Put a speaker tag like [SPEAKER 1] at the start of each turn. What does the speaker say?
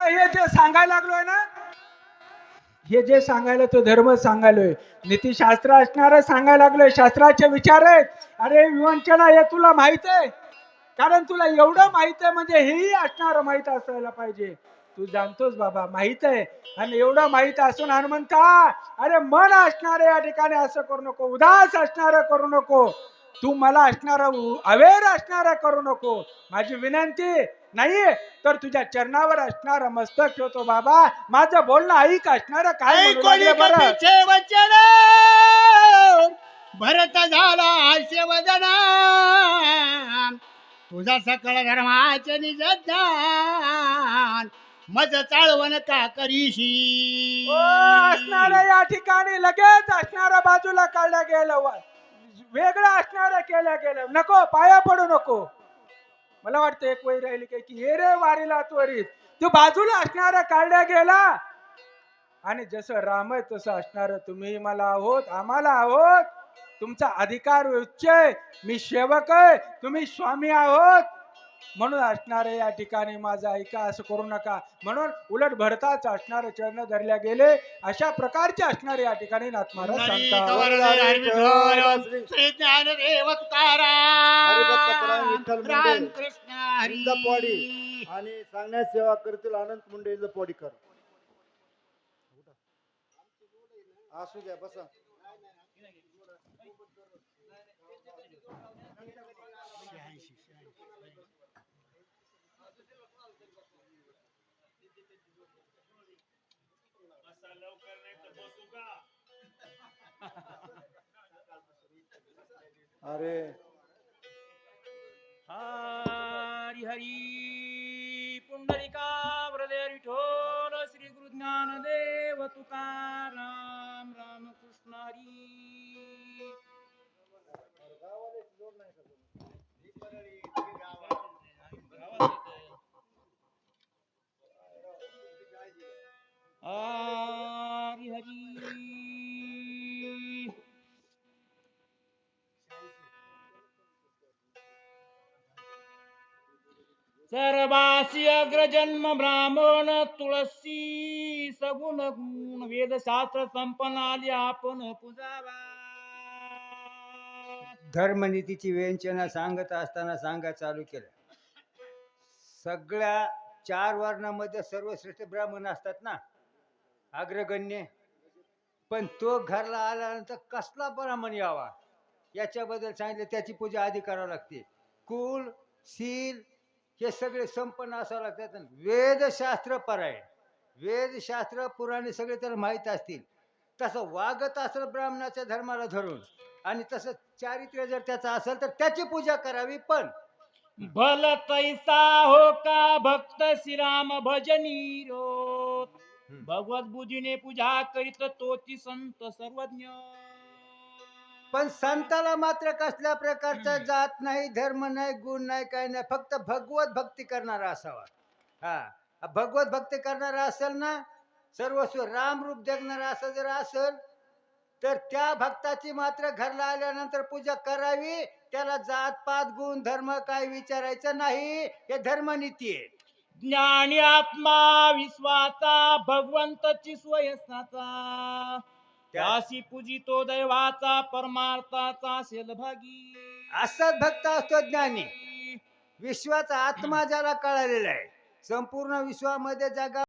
[SPEAKER 1] हे जे सांगायला लागलोय ना हे जे सांगायला तो धर्म सांगायलोय. नीतिशास्त्र असणार सांगायला लागलोय. शास्त्राचे विचार आहेत. अरे विवंचना हे तुला माहीत आहे. कारण तुला एवढं माहीत आहे म्हणजे हेही असणार माहीत असायला पाहिजे. तू जाणतोस बाबा माहीत आहे. आणि एवढं माहीत असून हनुमंता अरे मन असणार या ठिकाणी असं करू नको. उदास असणार करू नको. तू मला असणार अवेर असणार करू नको. माझी विनंती नाही तर तुझ्या चरणावर असणार मस्तक ठेवतो बाबा. माझं बोलणं ऐक असणार काय लागले बरं?
[SPEAKER 2] वचन. भरत झाला हास्य वदना तुझा सकळ धर्माचे निज ज्ञान मज चाळवण का करीशी?
[SPEAKER 1] असणारं या ठिकाणी लगेच असणारा बाजूला काढलं गेलं वेगळं असणारं केलं गेलं. नको पाया पडू नको. मला वाटतं एक वही राहिली काय की हे रे वारीला त्वरित तू बाजूला असणारा काढल्या गेला. आणि जसं राम आहे तसं असणार तुम्ही मला आहोत आम्हाला आहोत. तुमचा अधिकार उच्च आहे. मी सेवक आहे. तुम्ही स्वामी आहोत. म्हणून असणारे या ठिकाणी माझं ऐका असं करू नका. म्हणून उलट भरताच असणारे चरण धरल्या गेले. अशा प्रकारचे असणारे या ठिकाणी सांगतात.
[SPEAKER 2] हरी
[SPEAKER 3] इंदापवाडी आणि सांगण्यास सेवा करतील अनंत मुंडे इंदपवाडीकर असू द्या बसा. अरे.
[SPEAKER 4] हरी हरी पुंडरिका हृदय विठोल हरी हरी। सर्वासी अग्रजन्म ब्राह्मण तुळसी सगुण गुण वेदशास्त्र संपन्न आली आपण पूजावा
[SPEAKER 5] धर्मनीतीची व्यंचना सांगत असताना सांगा चालू केलं. सगळ्या चार वर्णामध्ये सर्वश्रेष्ठ ब्राह्मण असतात ना? अग्रगण्य. पण तो घरला आल्यानंतर कसला ब्राह्मण यावा? याच्याबद्दल सांगितलं त्याची पूजा आधी करावी लागते. कुल शील हे सगळे संपन्न असावं लागतात. वेदशास्त्र परायण. वेदशास्त्र पुराणे सगळे त्याला माहीत असतील. तसं वागत असलं ब्राह्मणाच्या धर्माला धरून आणि तसं चारित्र्य जर त्याचं असेल तर त्याची पूजा करावी पण.
[SPEAKER 4] भल तैसा हो का भक्त श्रीराम भजनी
[SPEAKER 5] रो?
[SPEAKER 4] भगवत बुद्धीने पूजा करीत तोची संत सर्वज्ञ.
[SPEAKER 5] पण संताला मात्र कसल्या प्रकारचा जात नाही धर्म नाही गुण नाही काय नाही फक्त भगवत भक्ती करणारा असावा. हा भगवत भक्ती करणारा असेल ना सर्वस्व राम रूप जगणारा असं जर असेल तर त्या भक्ताची मात्र घरला आल्यानंतर पूजा करावी त्याला जात पात गुण धर्म काय विचारायचं नाही हे धर्मनीती आहे.
[SPEAKER 4] ज्ञानी आत्मा विश्वाचा भगवंतची स्वयसाचा त्याशी पूजितो दैवाचा परमार्थाचा असेल भागी
[SPEAKER 5] असाच भक्त असतो ज्ञानी. विश्वाचा आत्मा ज्याला कळालेला आहे संपूर्ण विश्वामध्ये जगा